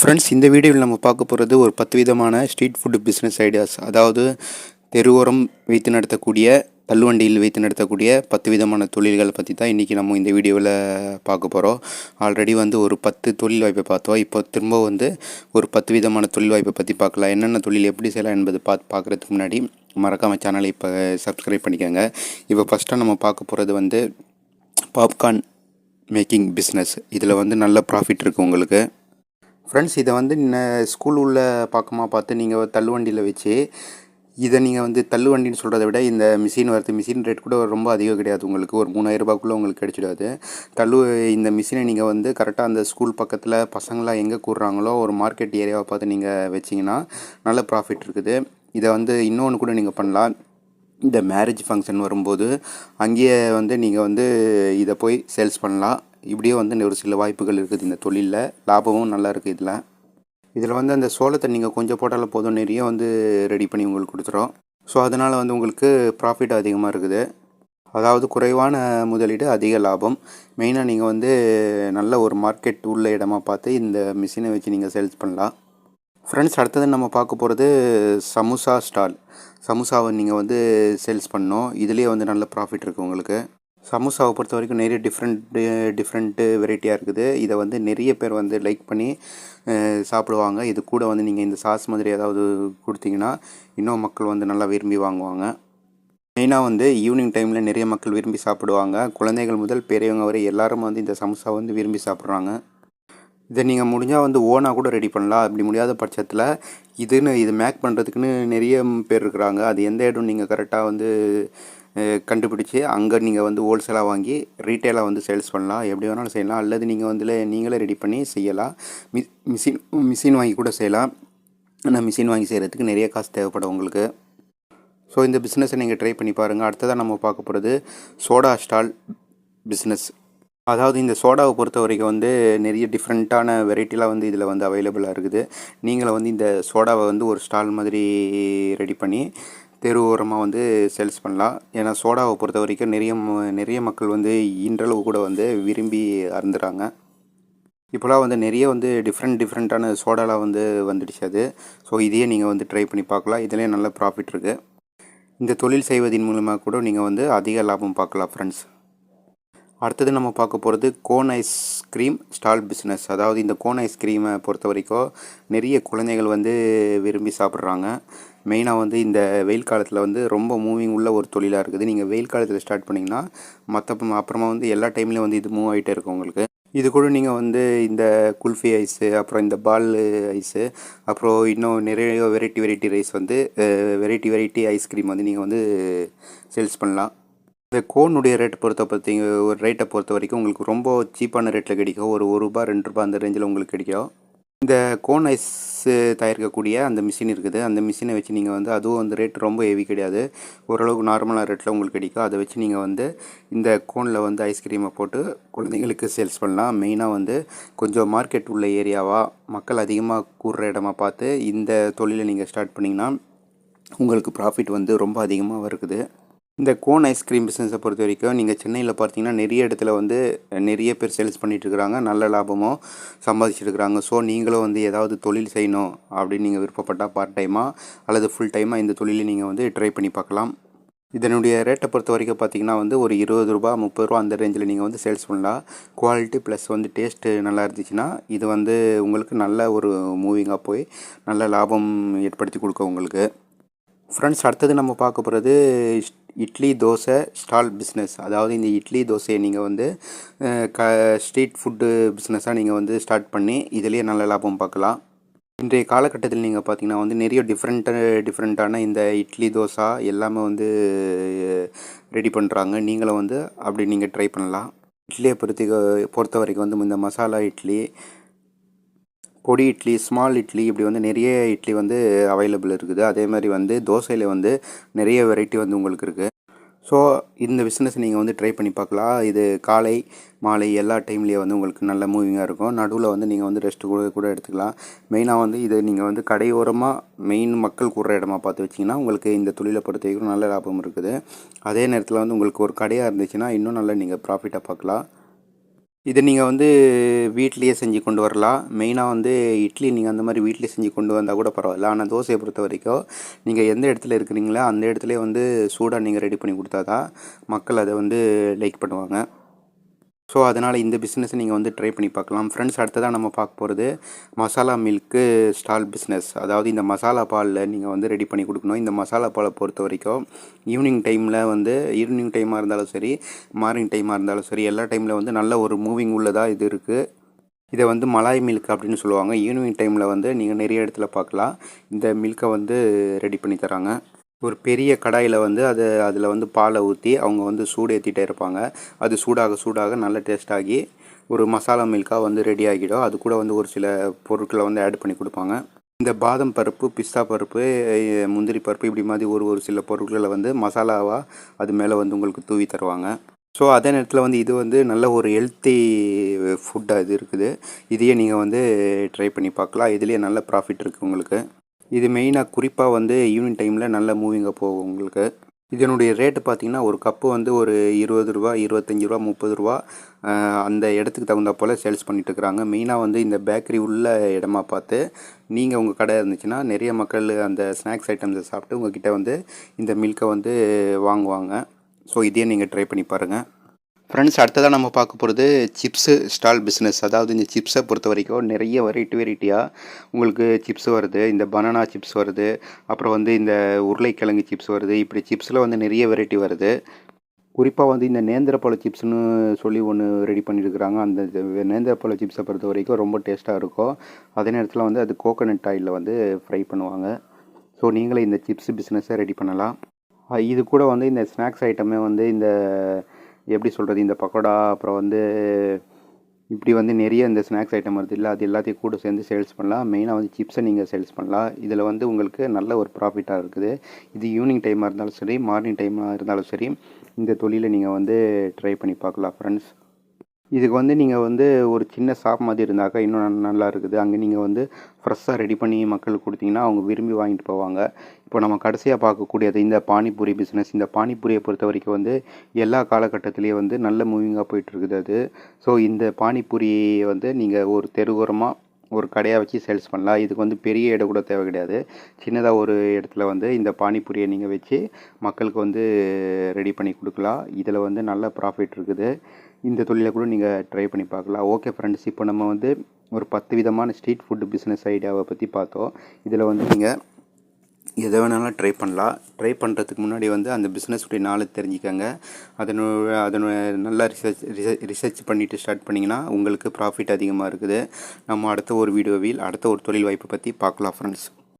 Friends இந்த வீடியோவில் நம்ம பார்க்க போகிறது ஒரு பத்து விதமான ஸ்ட்ரீட் ஃபுட் பிஸ்னஸ் ஐடியாஸ் அதாவது தெருவோரம் வைத்து நடத்தக்கூடிய தள்ளுவண்டியில் வைத்து நடத்தக்கூடிய பத்து விதமான தொழில்களை பற்றி தான் இன்றைக்கி நம்ம இந்த வீடியோவில் பார்க்க போகிறோம் ஆல்ரெடி வந்து ஒரு பத்து தொழில் வாய்ப்பை பார்த்தோம். இப்போ திரும்ப வந்து ஒரு பத்து விதமான தொழில் வாய்ப்பை பற்றி பார்க்கலாம். என்னென்ன தொழில் எப்படி செய்யலாம் என்பது பார்த்து பார்க்குறதுக்கு முன்னாடி மறக்காமல் சேனலை இப்போ சப்ஸ்கிரைப் பண்ணிக்கோங்க. இப்போ ஃபஸ்ட்டாக நம்ம பார்க்க போகிறது வந்து பாப்கார்ன் மேக்கிங் பிஸ்னஸ் இதில் வந்து நல்ல ப்ராஃபிட் இருக்குது உங்களுக்கு. ஃப்ரெண்ட்ஸ் இதை வந்து ஸ்கூல் உள்ள பக்கமாக பார்த்து நீங்கள் தள்ளுவண்டியில் வச்சு இதை நீங்கள் வந்து தள்ளுவண்டின்னு சொல்கிறத விட இந்த மிஷின் வரது மிஷின் ரேட் கூட ரொம்ப அதிகம் கிடையாது உங்களுக்கு. ஒரு மூணாயிரரூபாக்குள்ளே உங்களுக்கு கிடைச்சிடாது. தள்ளு இந்த மிஷினை நீங்கள் வந்து கரெக்டாக அந்த ஸ்கூல் பக்கத்தில் பசங்களாம் எங்கே கூடுறாங்களோ ஒரு மார்க்கெட் ஏரியாவை பார்த்து நீங்கள் வச்சிங்கன்னா நல்ல ப்ராஃபிட் இருக்குது. இதை வந்து இன்னொன்று கூட நீங்கள் பண்ணலாம். இந்த மேரேஜ் ஃபங்க்ஷன் வரும்போது அங்கேயே வந்து நீங்கள் வந்து இதை போய் சேல்ஸ் பண்ணலாம். இப்படியே வந்து ஒரு சில வாய்ப்புகள் இருக்குது இந்த தொழிலில். லாபமும் நல்லா இருக்குது இதில். இதில் வந்து அந்த சோளத்தை நீங்கள் கொஞ்சம் போட்டாலும் போதும். நிறைய வந்து ரெடி பண்ணி உங்களுக்கு கொடுத்துரும் ஸோ அதனால் வந்து உங்களுக்கு ப்ராஃபிட் அதிகமாக இருக்குது. அதாவது குறைவான முதலீடு அதிக லாபம். மெயினாக நீங்கள் வந்து நல்ல ஒரு மார்க்கெட் உள்ள இடமா பார்த்து இந்த மிஷினை வச்சு நீங்கள் சேல்ஸ் பண்ணலாம். ஃப்ரெண்ட்ஸ் அடுத்தது நம்ம பார்க்க போகிறது சமுசா ஸ்டால் சமுசாவை நீங்கள் வந்து சேல்ஸ் பண்ணோம் இதுலேயே வந்து நல்ல ப்ராஃபிட் இருக்குது உங்களுக்கு. சமோசாவை பொறுத்த வரைக்கும் நிறைய டிஃப்ரெண்ட்டு டிஃப்ரெண்ட்டு வெரைட்டியாக இருக்குது. இதை வந்து நிறைய பேர் வந்து லைக் பண்ணி சாப்பிடுவாங்க. இது கூட வந்து நீங்கள் இந்த சாஸ் மாதிரி ஏதாவது கொடுத்தீங்கன்னா இன்னும் மக்கள் வந்து நல்லா விரும்பி வாங்குவாங்க. மெயினாக வந்து ஈவினிங் டைமில் நிறைய மக்கள் விரும்பி சாப்பிடுவாங்க. குழந்தைகள் முதல் பெரியவங்க வரை எல்லாரும் வந்து இந்த சமோசா வந்து விரும்பி சாப்பிட்றாங்க. இதை நீங்கள் முடிஞ்சால் வந்து ஓனாக கூட ரெடி பண்ணலாம். அப்படி முடியாத பட்சத்தில் இதுன்னு இது மேக் பண்ணுறதுக்குன்னு நிறைய பேர் இருக்கிறாங்க. அது எந்த இடம் நீங்கள் கரெக்டாக வந்து கண்டுபிடிச்சி அங்கே நீங்கள் வந்து ஹோல்சேலாக வாங்கி ரீட்டெயிலாக வந்து சேல்ஸ் பண்ணலாம். எப்படி வேணாலும் செய்யலாம். அல்லது நீங்கள் வந்து நீங்களே ரெடி பண்ணி செய்யலாம். மி மிஷின் மிஷின் வாங்கி கூட செய்யலாம். ஆனால் மிஷின் வாங்கி செய்கிறதுக்கு நிறைய காசு தேவைப்படும் உங்களுக்கு. ஸோ இந்த பிஸ்னஸை நீங்கள் ட்ரை பண்ணி பாருங்கள் அடுத்ததாக நம்ம பார்க்க போகிறது சோடா ஸ்டால் பிஸ்னஸ் அதாவது இந்த சோடாவை பொறுத்த வரைக்கும் வந்து நிறைய டிஃப்ரெண்ட்டான வெரைட்டிலாம் வந்து இதில் வந்து அவைலபிளாக இருக்குது. நீங்களும் வந்து இந்த சோடாவை வந்து ஒரு ஸ்டால் மாதிரி ரெடி பண்ணி தெரு ஓரமாக வந்து சேல்ஸ் பண்ணலாம். ஏன்னா சோடாவை பொறுத்த வரைக்கும் நிறைய நிறைய மக்கள் வந்து இன்றளவு கூட வந்து விரும்பி அருந்துறாங்க. இப்போலாம் வந்து நிறைய வந்து டிஃப்ரெண்ட் டிஃப்ரெண்ட்டான சோடாலாம் வந்து வந்துடுச்சு அது. ஸோ இதையே நீங்கள் வந்து ட்ரை பண்ணி பார்க்கலாம். இதுலேயே நல்ல ப்ராஃபிட் இருக்குது இந்த தொழில் செய்வதன் மூலமாக கூட நீங்கள் வந்து அதிக லாபம் பார்க்கலாம் ஃப்ரெண்ட்ஸ் அடுத்தது நம்ம பார்க்க போகிறது கோன் ஐஸ்கிரீம் ஸ்டால் பிஸ்னஸ் அதாவது இந்த கோன் ஐஸ்கிரீமை பொறுத்த வரைக்கும் நிறைய குழந்தைகள் வந்து விரும்பி சாப்பிட்றாங்க. மெயினாக வந்து இந்த வெயில் காலத்தில் வந்து ரொம்ப மூவிங் உள்ள ஒரு தொழிலாக இருக்குது. நீங்கள் வெயில் காலத்தில் ஸ்டார்ட் பண்ணிங்கன்னா மற்ற அப்புறமா வந்து எல்லா டைம்லேயும் வந்து இது மூவ் ஆகிட்டே இருக்கும் உங்களுக்கு. இது கூட நீங்கள் வந்து இந்த குல்ஃபி ஐஸு அப்புறம் இந்த பால் ஐஸு அப்புறம் இன்னும் நிறைய வெரைட்டி வெரைட்டி ரைஸ் வந்து வெரைட்டி வெரைட்டி ஐஸ்கிரீம் வந்து நீங்கள் வந்து சேல்ஸ் பண்ணலாம். இந்த கோனுடைய ரேட் பொறுத்த பார்த்தீங்க ஒரு ரேட்டை பொறுத்த வரைக்கும் உங்களுக்கு ரொம்ப சீப்பான ரேட்டில் கிடைக்கும். ஒரு ஒரு ரூபா ரெண்டு ரூபா அந்த ரேஞ்சில் உங்களுக்கு கிடைக்கும். இந்த கோன் ஐஸ் தயாரிக்கக்கூடிய அந்த மிஷின் இருக்குது. அந்த மிஷினை வச்சு நீங்கள் வந்து அதுவும் அந்த ரேட் ரொம்ப ஹெவி கிடையாது. ஓரளவுக்கு நார்மலான ரேட்டில் உங்களுக்கு கிடைக்கும். அதை வச்சு நீங்கள் வந்து இந்த கோனில் வந்து ஐஸ்கிரீமை போட்டு குழந்தைங்களுக்கு சேல்ஸ் பண்ணலாம். மெயினாக வந்து கொஞ்சம் மார்க்கெட் உள்ள ஏரியாவாக மக்கள் அதிகமாக கூடுற இடமா பார்த்து இந்த தொழிலை நீங்கள் ஸ்டார்ட் பண்ணிங்கன்னா உங்களுக்கு ப்ராஃபிட் வந்து ரொம்ப அதிகமாக இருக்குது. இந்த கோன் ஐஸ்கிரீம் பிஸ்னஸை பொறுத்த வரைக்கும் நீங்கள் சென்னையில் பார்த்தீங்கன்னா நிறைய இடத்துல வந்து நிறைய பேர் சேல்ஸ் பண்ணிகிட்ருக்குறாங்க நல்ல லாபமும் சம்பாதிச்சிருக்கிறாங்க ஸோ நீங்களும் வந்து ஏதாவது தொழில் செய்யணும் அப்படின்னு நீங்கள் விருப்பப்பட்டால் பார்ட் டைமாக அல்லது ஃபுல் டைமாக இந்த தொழிலை நீங்கள் வந்து ட்ரை பண்ணி பார்க்கலாம். இதனுடைய ரேட்டை பொறுத்த வரைக்கும் பார்த்தீங்கன்னா வந்து ஒரு இருபது ரூபா முப்பது ரூபா அந்த ரேஞ்சில் நீங்கள் வந்து சேல்ஸ் பண்ணலாம். குவாலிட்டி ப்ளஸ் வந்து டேஸ்ட்டு நல்லா இருந்துச்சுன்னா இது வந்து உங்களுக்கு நல்ல ஒரு மூவிங்காக போய் நல்ல லாபம் ஏற்படுத்தி கொடுக்கும் உங்களுக்கு. ஃப்ரெண்ட்ஸ் அடுத்தது நம்ம பார்க்க போகிறது இட்லி தோசை ஸ்டால் பிஸ்னஸ் அதாவது இந்த இட்லி தோசையை நீங்கள் வந்து க ஸ்ட்ரீட் ஃபுட்டு பிஸ்னஸாக நீங்கள் வந்து ஸ்டார்ட் பண்ணி இதிலேயே நல்ல லாபம் பார்க்கலாம். இன்றைய காலகட்டத்தில் நீங்கள் பார்த்தீங்கன்னா வந்து நிறைய டிஃப்ரெண்ட்டு டிஃப்ரெண்ட்டான இந்த இட்லி தோசை எல்லாமே வந்து ரெடி பண்ணுறாங்க நீங்களும் வந்து அப்படி நீங்கள் ட்ரை பண்ணலாம். இட்லியை பொறுத்த பொறுத்த வரைக்கும் வந்து இந்த மசாலா இட்லி பொடி இட்லி ஸ்மால் இட்லி இப்படி வந்து நிறைய இட்லி வந்து அவைலபிள் இருக்குது. அதே மாதிரி வந்து தோசையில் வந்து நிறைய வெரைட்டி வந்து உங்களுக்கு இருக்குது ஸோ இந்த பிஸ்னஸ் நீங்கள் வந்து ட்ரை பண்ணி பார்க்கலாம். இது காலை மாலை எல்லா டைம்லேயும் வந்து உங்களுக்கு நல்ல மூவிங்காக இருக்கும். நடுவில் வந்து நீங்கள் வந்து ரெஸ்ட் கூட கூட எடுத்துக்கலாம். மெயினாக வந்து இது நீங்கள் வந்து கடையோரமாக மெயின் மக்கள் கூடுற இடமா பார்த்து வச்சிங்கன்னா உங்களுக்கு இந்த தொழிலை பொறுத்த வரைக்கும் நல்ல லாபம் இருக்குது. அதே நேரத்தில் வந்து உங்களுக்கு ஒரு கடையாக இருந்துச்சுன்னா இன்னும் நல்லா நீங்கள் ப்ராஃபிட்டாக பார்க்கலாம். இதை நீங்கள் வந்து வீட்லேயே செஞ்சு கொண்டு வரலாம். மெயினாக வந்து இட்லி நீங்கள் அந்த மாதிரி வீட்லேயே செஞ்சு கொண்டு வந்தால் கூட பரவாயில்ல. ஆனால் தோசையை பொறுத்த வரைக்கும் நீங்கள் எந்த இடத்துல இருக்கிறீங்களோ அந்த இடத்துல வந்து சூடாக நீங்கள் ரெடி பண்ணி கொடுத்தா தான் மக்கள் அதை வந்து லைக் பண்ணுவாங்க. ஸோ அதனால் இந்த பிஸ்னஸை நீங்கள் வந்து ட்ரை பண்ணி பார்க்கலாம். ஃப்ரெண்ட்ஸ் அடுத்ததாக நம்ம பார்க்க போகிறது மசாலா மில்க்கு ஸ்டால் பிஸ்னஸ் அதாவது இந்த மசாலா பாலில் நீங்கள் வந்து ரெடி பண்ணி கொடுக்கணும். இந்த மசாலா பாலை பொறுத்த வரைக்கும் ஈவினிங் டைமில் வந்து ஈவினிங் டைமாக இருந்தாலும் சரி மார்னிங் டைமாக இருந்தாலும் சரி எல்லா டைமில் வந்து நல்ல ஒரு மூவிங் உள்ளதாக இது இருக்குது இதை வந்து மலாய் மில்க் அப்படின்னு சொல்லுவாங்க. ஈவினிங் டைமில் வந்து நீங்கள் நிறைய இடத்துல பார்க்கலாம். இந்த மில்கை வந்து ரெடி பண்ணி தராங்க. ஒரு பெரிய கடாயில் வந்து அது அதில் வந்து பாலை ஊற்றி அவங்க வந்து சூடு ஏற்றிட்டே இருப்பாங்க. அது சூடாக சூடாக நல்ல டேஸ்டாகி ஒரு மசாலா மில்காக வந்து ரெடி ஆகிடும். அது கூட வந்து ஒரு சில பொருட்களை வந்து ஆட் பண்ணி கொடுப்பாங்க. இந்த பாதம் பருப்பு பிஸ்தா பருப்பு முந்திரி பருப்பு இப்படி மாதிரி ஒரு ஒரு சில பொருட்களை வந்து மசாலாவாக அது மேலே வந்து உங்களுக்கு தூவி தருவாங்க. ஸோ அதே நேரத்தில் வந்து இது வந்து நல்ல ஒரு ஹெல்த்தி ஃபுட்டாக இது இருக்குது. இதையே நீங்கள் வந்து ட்ரை பண்ணி பார்க்கலாம். இதுலேயே நல்ல ப்ராஃபிட் இருக்குது உங்களுக்கு. இது மெயினாக குறிப்பாக வந்து ஈவினிங் டைமில் நல்ல மூவிங்காக போகும் உங்களுக்கு. இதனுடைய ரேட்டு பார்த்தீங்கன்னா ஒரு கப்பு வந்து ஒரு இருபது ரூபா இருபத்தஞ்சி ரூபா முப்பது ரூபா அந்த இடத்துக்கு தகுந்த போல் சேல்ஸ் பண்ணிட்டு இருக்கிறாங்க மெயினாக வந்து இந்த பேக்கரி உள்ள இடமா பார்த்து நீங்கள் உங்கள் கடை இருந்துச்சுன்னா நிறைய மக்கள் அந்த ஸ்நாக்ஸ் ஐட்டம்ஸை சாப்பிட்டு உங்ககிட்ட வந்து இந்த மில்கை வந்து வாங்குவாங்க. ஸோ இதையே நீங்கள் ட்ரை பண்ணி பாருங்கள் ஃப்ரெண்ட்ஸ் அடுத்ததாக நம்ம பார்க்க போகிறது சிப்ஸு ஸ்டால் பிஸ்னஸ் அதாவது இந்த சிப்ஸை பொறுத்த வரைக்கும் நிறைய வெரைட்டி வெரைட்டியாக உங்களுக்கு சிப்ஸ் வருது. இந்த பனானா சிப்ஸ் வருது. அப்புறம் வந்து இந்த உருளைக்கிழங்கு சிப்ஸ் வருது. இப்படி சிப்ஸில் வந்து நிறைய வெரைட்டி வருது. குறிப்பாக வந்து இந்த நேந்திரப்பழ சிப்ஸ்னு சொல்லி ஒன்று ரெடி பண்ணியிருக்கிறாங்க அந்த நேந்திரப்பழ சிப்ஸை பொறுத்த வரைக்கும் ரொம்ப டேஸ்ட்டாக இருக்கும். அதே நேரத்தில் வந்து அது கோகோனட் ஆயிலில் வந்து ஃப்ரை பண்ணுவாங்க. ஸோ நீங்களே இந்த சிப்ஸ் பிஸ்னஸை ரெடி பண்ணலாம். இது கூட வந்து இந்த ஸ்நாக்ஸ் ஐட்டமே வந்து இந்த எப்படி சொல்கிறது இந்த பக்கோடா அப்புறம் வந்து இப்படி வந்து நிறைய இந்த ஸ்நாக்ஸ் ஐட்டம் வருது இல்லை அது எல்லாத்தையும் கூட சேர்ந்து சேல்ஸ் பண்ணலாம். மெயினாக வந்து சிப்ஸை நீங்கள் சேல்ஸ் பண்ணலாம். இதில் வந்து உங்களுக்கு நல்ல ஒரு ப்ராஃபிட்டாக இருக்குது. இது ஈவினிங் டைமாக இருந்தாலும் சரி மார்னிங் டைமாக இருந்தாலும் சரி இந்த தொழிலை நீங்கள் வந்து ட்ரை பண்ணி பார்க்கலாம் ஃப்ரெண்ட்ஸ் இதுக்கு வந்து நீங்கள் வந்து ஒரு சின்ன ஷாப் மாதிரி இருந்தாக்கா இன்னும் நல்லா இருக்குது. அங்கே நீங்கள் வந்து ஃப்ரெஷ்ஷாக ரெடி பண்ணி மக்களுக்கு கொடுத்தீங்கன்னா அவங்க விரும்பி வாங்கிட்டு போவாங்க. இப்போ நம்ம கடைசியாக பார்க்கக்கூடியது இந்த பானிபூரி பிஸ்னஸ் இந்த பானிபூரியை பொறுத்த வரைக்கும் வந்து எல்லா காலகட்டத்திலையும் வந்து நல்ல மூவிங்காக போயிட்டு இருக்குது அது. ஸோ இந்த பானிபூரியை வந்து நீங்கள் ஒரு தெருவோரமாக ஒரு கடையாக வச்சு சேல்ஸ் பண்ணலாம். இதுக்கு வந்து பெரிய இடம் கூட தேவை கிடையாது. சின்னதாக ஒரு இடத்துல வந்து இந்த பானிபூரியை நீங்கள் வச்சு மக்களுக்கு வந்து ரெடி பண்ணி கொடுக்கலாம். இதில் வந்து நல்ல ப்ராஃபிட் இருக்குது. இந்த தொழிலை கூட நீங்கள் ட்ரை பண்ணி பார்க்கலாம். ஓகே ஃப்ரெண்ட்ஸ் இப்போ நம்ம வந்து ஒரு பத்து விதமான ஸ்ட்ரீட் ஃபுட்டு பிஸ்னஸ் ஐடியாவை பற்றி பார்த்தோம். இதில் வந்து நீங்கள் எதை வேணாலும் ட்ரை பண்ணலாம். ட்ரை பண்ணுறதுக்கு முன்னாடி வந்து அந்த பிஸ்னஸுடைய நாளை தெரிஞ்சுக்கோங்க. அதனோட அதனோட நல்லா ரிசர்ச் ரிசர்ச் பண்ணிவிட்டு ஸ்டார்ட் பண்ணிங்கன்னா உங்களுக்கு ப்ராஃபிட் அதிகமாக இருக்குது. நம்ம அடுத்த ஒரு வீடியோவில் அடுத்த ஒரு தொழில் வாய்ப்பை பற்றி பார்க்கலாம் ஃப்ரெண்ட்ஸ்